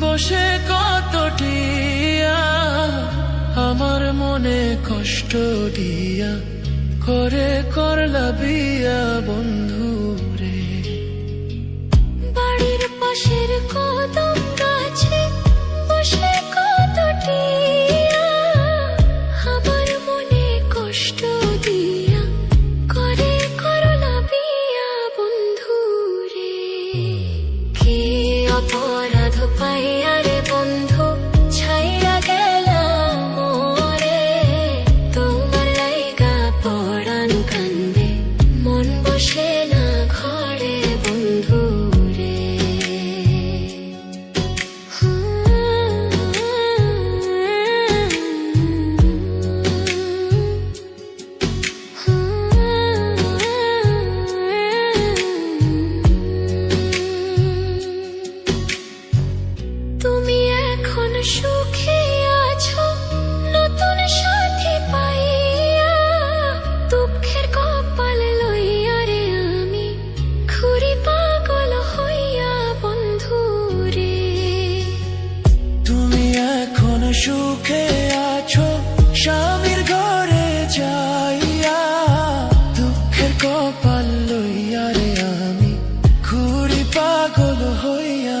বসে কত টিয়া আমার মনে কষ্ট দিয়া। করে করলা বিয়া বন্ধু রে বাড়ির পাশের কদম এখন সুখে আছো, নতুন সাথী পাইয়া দুঃখের কপাল লইয়া রে আমি পাগল হইয়া বন্ধু তুমি এখন সুখে আছো, স্বামীর ঘরে যাইয়া কপাল লইয়া রে আমি পাগল হইয়া